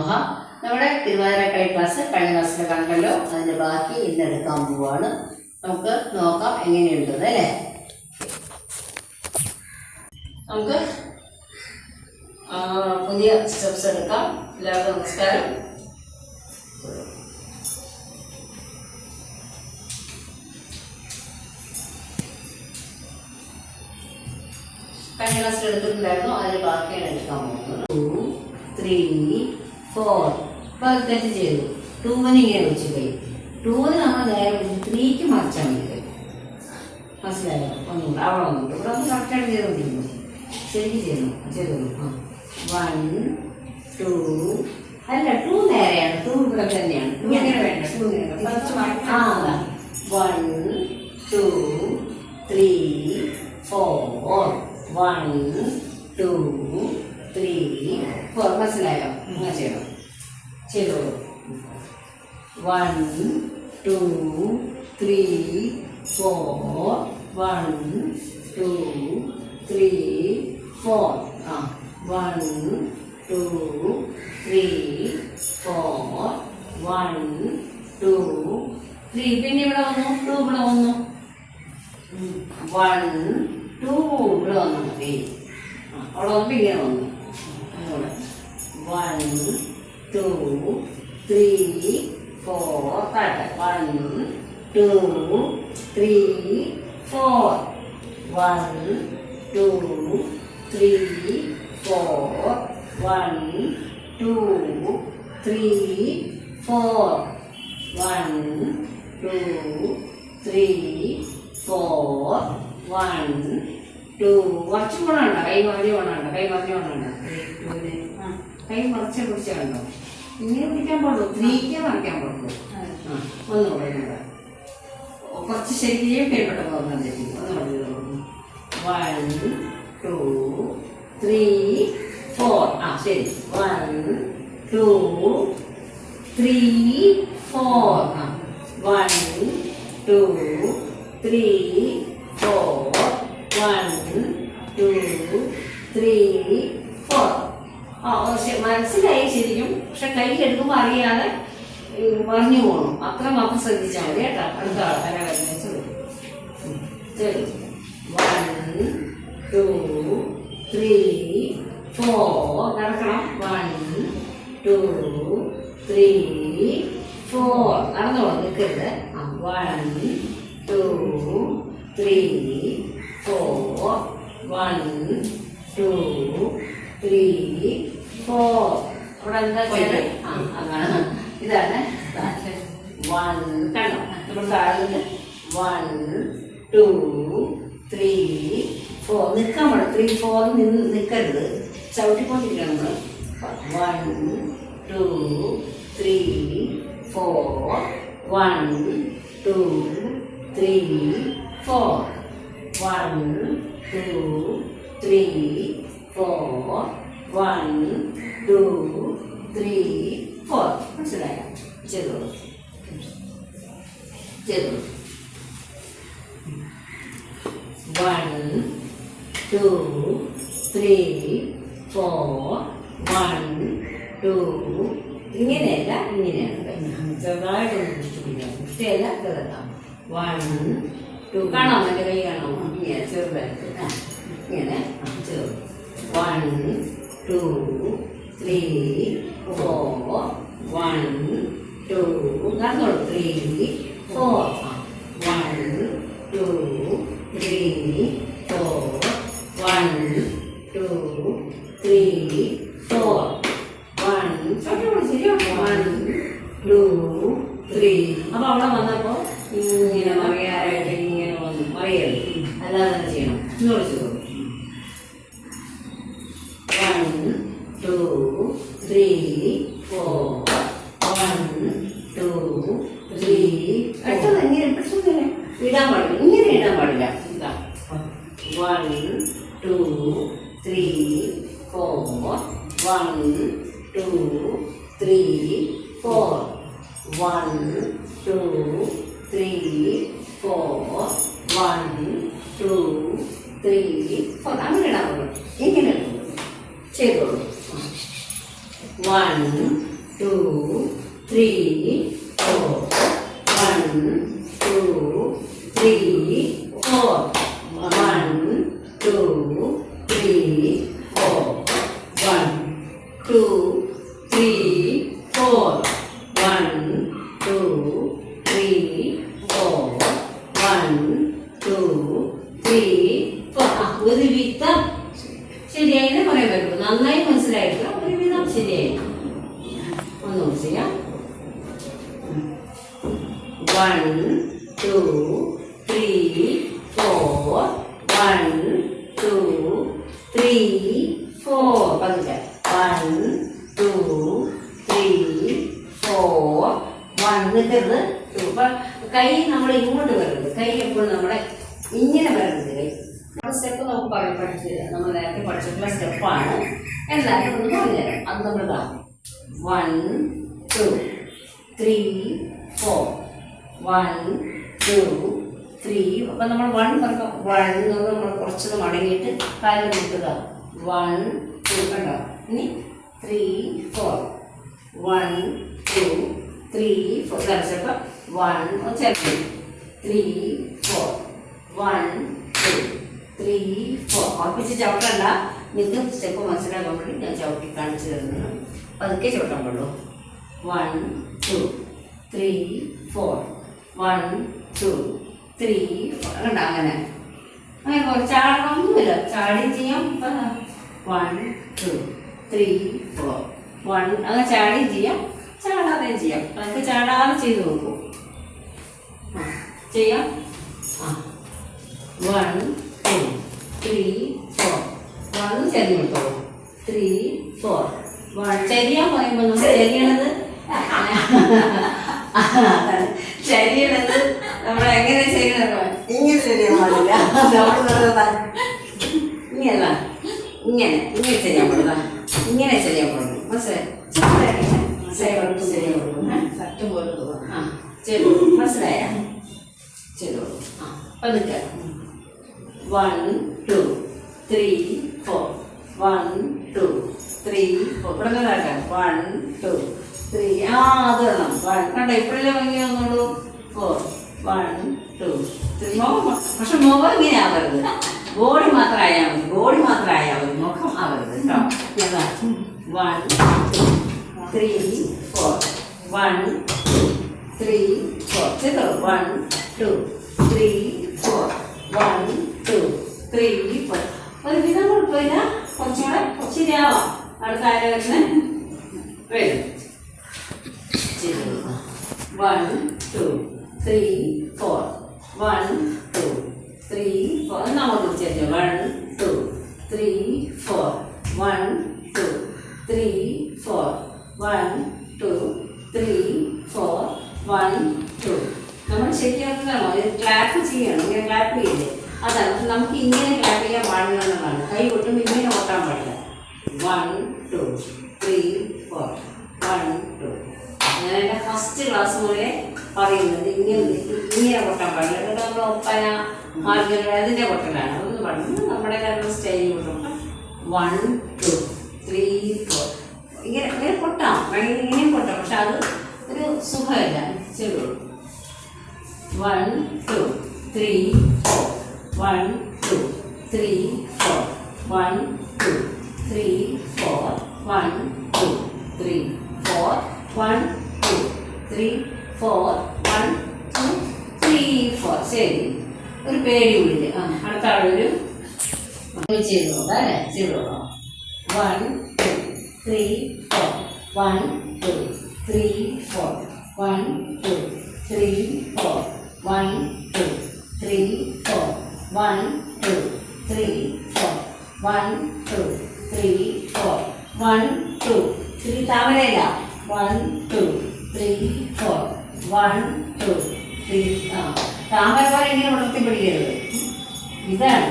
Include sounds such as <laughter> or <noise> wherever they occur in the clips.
നമഃ നമ്മുടെ തിരുവാതിരക്കളി ക്ലാസ് കഴിഞ്ഞ ക്ലാസ്സിൽ കണ്ടല്ലോ. അതിന്റെ ബാക്കി ഇന്ന് എടുക്കാൻ പോവാണ്. നമുക്ക് നോക്കാം എങ്ങനെയുണ്ടെന്ന് അല്ലേ? നമുക്ക് പുതിയ സ്റ്റെപ്സ് എടുക്കാം. എല്ലാവർക്കും നമസ്കാരം. കഴിഞ്ഞ ക്ലാസ്സിൽ എടുത്തിട്ടുണ്ടായിരുന്നു. അതിന് ബാക്കിയാണ് എടുക്കാൻ പോകുന്നത്. ടു ത്രീ ഫോർ ഇപ്പൊ അത് തെറ്റ് ചെയ്തു ടൂവിന് ഇങ്ങനെ വെച്ച് പോയി ടൂവിന് നമ്മൾ നേരെ വിളിച്ച് ത്രീക്ക് മറിച്ചാൽ മതി. മനസ്സിലായോ? ഒന്നുകൂടെ. അവിടെ ഒന്നുകൂടെ. ഇവിടെ ഒന്ന് കറക്റ്റായിട്ട് ചെയ്തുകൊണ്ടിരുന്നു ശരിക്കും ചെയ്യുന്നു ചെയ്തോളൂ. ആ. വൺ ടു അല്ല ടു നേരെയാണ്. ടു ഇവിടെ തന്നെയാണ്. ടു ഇങ്ങനെ വേണ്ട, two ഇങ്ങനെ. ആ അതാ. One two three four one two three four മനസ്സിലായോ? അങ്ങനെ ചെയ്യണം. ചെയ്തോളൂ. One two three four one two three four ആ. One two three four one two three പിന്നെ ഇവിടെ വന്നു. ടു ഇവിടെ വന്നു. വൺ ടു ഇവിടെ വന്നു. മതി അവിടെ വന്നു വന്നു. വൺ ടു ത്രീ ഫോർ താഴെ one two three four one two three four one two three four one two three four one two കുറച്ചും കൂടെ ഉണ്ടോ കൈ മറിഞ്ഞ് വേണമുണ്ടോ കൈ മറിഞ്ഞ് വേണമുണ്ടോ കൈ മറിച്ച് പിടിച്ച കണ്ടോ? ഇങ്ങനെ പിടിക്കാൻ പാടുള്ളൂ. ത്രീക്ക് മറിക്കാൻ പാടുള്ളൂ. ഒന്ന് ഒന്നുകൂടെ കുറച്ച് ശരിയും കൈപ്പെട്ട പോകുന്നത് ഒന്നുകൂടെ വൺ ടു ത്രീ ഫോർ ആ ശരി. വൺ ടു ത്രീ ഫോർ ആ one two three four one two three മനസ്സിലായി ശരിക്കും. പക്ഷെ കൈ എടുക്കുമ്പോൾ അറിയാതെ മറിഞ്ഞു പോകണം. അത്ര മാത്രം ശ്രദ്ധിച്ചാൽ മതി കേട്ടോ. അടുത്ത ആൾക്കാരെ വരുന്നത് ശരി. വൺ നടക്കണം. നിൽക്കരുത് one two three four. One two three four അവിടെ എന്താ ചെയ്തത് ആ അതാണ് ഇതാണ്. വൺ കണ്ടോ? ഇവിടെ താഴെ വൺ ടു ത്രീ ഫോർ നിൽക്കാൻ ത്രീ ഫോർ നിന്ന് നിൽക്കരുത്. ചവിട്ടിക്കൊണ്ടിരിക്കണം നമ്മൾ one two three four one two three four one two three four one two three four മനസ്സിലായോ? ചെയ്തോളൂ ചെയ്തോളൂ one two three four one two ഇങ്ങനെയല്ല ഇങ്ങനെയാണ് ചെറുതായിട്ടൊന്ന് ദൃഷ്ടിപ്പിക്കണം ദൃഷ്ടിയല്ല ചെറുതാം. വൺ ടു കാണാം എന്റെ കൈ കാണാമോ ഇങ്ങനെ ചെറുതായിട്ട്. ഇങ്ങനെ. ചെറുത് ചെറു one two three four one two നടന്നോളൂ three four one two three four one two three four one one two three അപ്പൊ അവിടെ വന്നപ്പോ ഇങ്ങനെ മറിയാറായിട്ട് ഇങ്ങനെ വന്നു. മറിയരുത് അല്ലാതെ ചെയ്യണം? ഇങ്ങോട്ട് ചെയ്തു three four. One, two, three, പെട്ടെന്ന് ഇടാൻ പാടില്ല ഇങ്ങനെ ഇടാൻ പാടില്ല one two three four one two three four one two three four one two three four അങ്ങനെ ഇടാൻ പാടുള്ളൂ എങ്ങനെ ചെയ്തോളൂ. One two three four one two three four one two three four one two three four one two three four one four പതുക്കെ one two three four one നിൽക്കരുത് കൈ നമ്മൾ ഇങ്ങോട്ട് വരരുത്. കൈ എപ്പോഴും നമ്മുടെ ഇങ്ങനെ കൈ. നമ്മുടെ സ്റ്റെപ്പ് നമുക്ക് പറയാൻ പഠിച്ച് നമ്മൾ നേരത്തെ പഠിച്ചിട്ടുള്ള സ്റ്റെപ്പാണ് എല്ലാവരും ഒന്ന് പറഞ്ഞുതരാം അത് നമ്മൾ കാണാം. One two three four one two three അപ്പം നമ്മൾ വൺ പറഞ്ഞ വൺ നമ്മൾ കുറച്ചത് മടങ്ങിയിട്ട് കാലിൽ നിൽക്കുക വൺ ടു കണ്ടോ? ഇനി three four one two three four ചിലപ്പോൾ വൺ ചേർത്ത്. Three four one two three four ഉറപ്പിച്ച് ചവിട്ടണ്ട. നിങ്ങൾക്ക് സ്റ്റെപ്പ് മനസ്സിലാക്കാൻ വേണ്ടി ഞാൻ ചവിട്ടി കാണിച്ചു തരുന്നു. പതുക്കെ ചവിട്ടാൻ പാടുള്ളൂ. One two three four one two three four കണ്ട? അങ്ങനെ. അങ്ങനെ കുറച്ച് ചാടണമൊന്നുമില്ല ചാടുകയും ചെയ്യാം. One two three four one അങ്ങനെ ചാടുകയും ചെയ്യാം. ചാടാതെയും ചെയ്യാം. നമുക്ക് ചാടാതെ ചെയ്ത് നോക്കൂ. ആ ചെയ്യാം? ആ. One two three four one ചെറിയ കൊടുത്തോളൂ ത്രീ ഫോർ വൺ ചെറിയാൻ പറയുമ്പോൾ നമ്മൾ ചെറിയണത് ശരിയണത്? നമ്മൾ എങ്ങനെ ചെയ്യണം ഇങ്ങനെ പാടില്ല <laughs> നമ്മൾ ഇങ്ങനല്ല ഇങ്ങനെ ഇങ്ങനെ ചെയ്യാൻ പാടില്ല ഇങ്ങനെ ചെയ്യാൻ പാടില്ല മനസ്സിലായി? ചെയ്യാൻ പോലെ ആ ചെയ്തു മനസ്സിലായ? ചെയ്തോളൂ ആ പതുക്കെ. One two three four one two three four one two three ആ അത് വേണം വൺ കണ്ട? ഇപ്പോഴല്ലേ ഭംഗി വന്നോളൂ? ഫോർ വൺ ടു ത്രീ മുഖം പക്ഷെ മുഖം ഇങ്ങനെ ആവരുത് ബോഡി മാത്രം ആയാൽ മതി. ബോഡി മാത്രം ആയാൽ മതി. മുഖം ആവരുത് കേട്ടോ. One three four one three four one two three four one two three four ഒരു വിധം കുഴപ്പമില്ല. കുറച്ചും കൂടെ ശരിയാവാം ആരെ വരുന്നത് വരും. One two three four one two three four നമ്മൾ ചേച്ചി one two three four one two three four one two three four one two നമ്മൾ ശരിയാക്കണോ ഇത് ക്ലാപ്പ് ചെയ്യണം. ഇങ്ങനെ ക്ലാപ്പ് ചെയ്യില്ലേ? അതാണ്. നമുക്ക് ഇങ്ങനെ ക്ലാപ്പ് ചെയ്യാൻ പാടില്ല കൈ കൊട്ടും ഇങ്ങനെ ഓട്ടാൻ പാടില്ല. One two three four one two ഞാൻ എന്റെ ഫസ്റ്റ് ക്ലാസ് മുതലേ പറയുന്നത് ഇങ്ങനെ ഇങ്ങനെ പൊട്ടാൻ പാടില്ല. എന്നിട്ട് നമ്മൾ ഒപ്പന മാർഗം അതിന്റെ പൊട്ടലാണ്. അതൊന്ന് പറഞ്ഞു നമ്മുടെ കാരണം സ്റ്റൈൽ കൊട്ടുമ്പോൾ വൺ ടു ത്രീ ഫോർ ഇങ്ങനെ ഇങ്ങനെ കൊട്ടാം വേണമെങ്കിൽ ഇങ്ങനെയും കൊട്ടാം പക്ഷെ അത് ഒരു സുഖമല്ല. ചെറു one two three four one two three four one two three four one two three four one two three four ശരി ഒരു പേടി ഉള്ളിൽ ആ. അടുത്ത ആളൊരു ചെയ്ത് നോക്കാം അല്ലേ? ചെയ്ത് നോക്കാം. One two three four one two three four one two three four one two three four one two three four one two three four one two three താമരയില്ല. One two three four one two three ആ. എങ്ങനെ ഇങ്ങനെ വളർത്തി പിടിക്കരുത്? ഇതാണ്.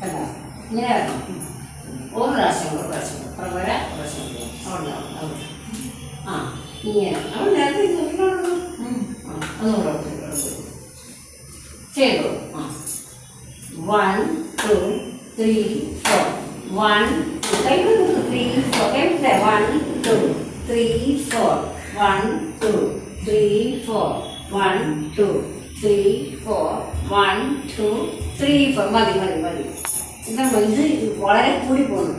കണ്ടോ? ഇങ്ങനെ ഒരു പ്രാവശ്യം ഒരു പ്രാവശ്യം പ്രവര പ്രാവശ്യം അവിടെ ആ ഇങ്ങനെ. അവൻ നേരത്തെ ഒന്നുകൂടെ. ചെയ്തോ? One two three four one കൈ ത്രീ ഫോർ കൈ one two three four one two three four one two three four one two three four മതി മതി മതി. എന്താ ഇത് വളരെ കൂടി പോകുന്നു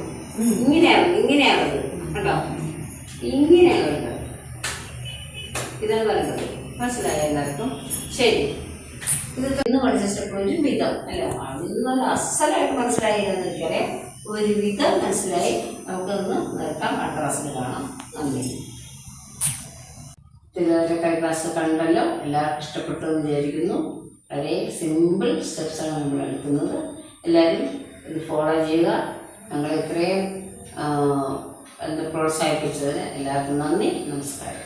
ഇങ്ങനെയാവും ഇങ്ങനെയാവുന്നത് കണ്ടോ? ഇങ്ങനെയാവുന്നത് ഇതാണ് പറയുന്നത്. മനസ്സിലായോ എല്ലാവർക്കും? ശരി. ഇത് ഇന്ന് പഠിച്ച സ്റ്റെപ്പ് ഒരു വിധം അല്ല? അതിൽ നല്ല അസലായിട്ട് മനസ്സിലായില്ലെന്ന് എനിക്കറിയാം ഒരു വിധം മനസ്സിലായി നമുക്കൊന്ന് നിർത്താം. അടുത്ത ക്ലാസ്സിൽ കാണാം. നന്ദി. ഇതുവരെ കൈ ക്ലാസ് കണ്ടല്ലോ എല്ലാവർക്കും ഇഷ്ടപ്പെട്ടു എന്ന് വിചാരിക്കുന്നു. വളരെ സിമ്പിൾ സ്റ്റെപ്സാണ് നമ്മൾ എടുക്കുന്നത്. എല്ലാവരും ഇത് ഫോളോ ചെയ്യുക. ഞങ്ങളെ ഇത്രയും എന്താ പ്രോത്സാഹിപ്പിച്ചതിന് എല്ലാവർക്കും നന്ദി നമസ്കാരം.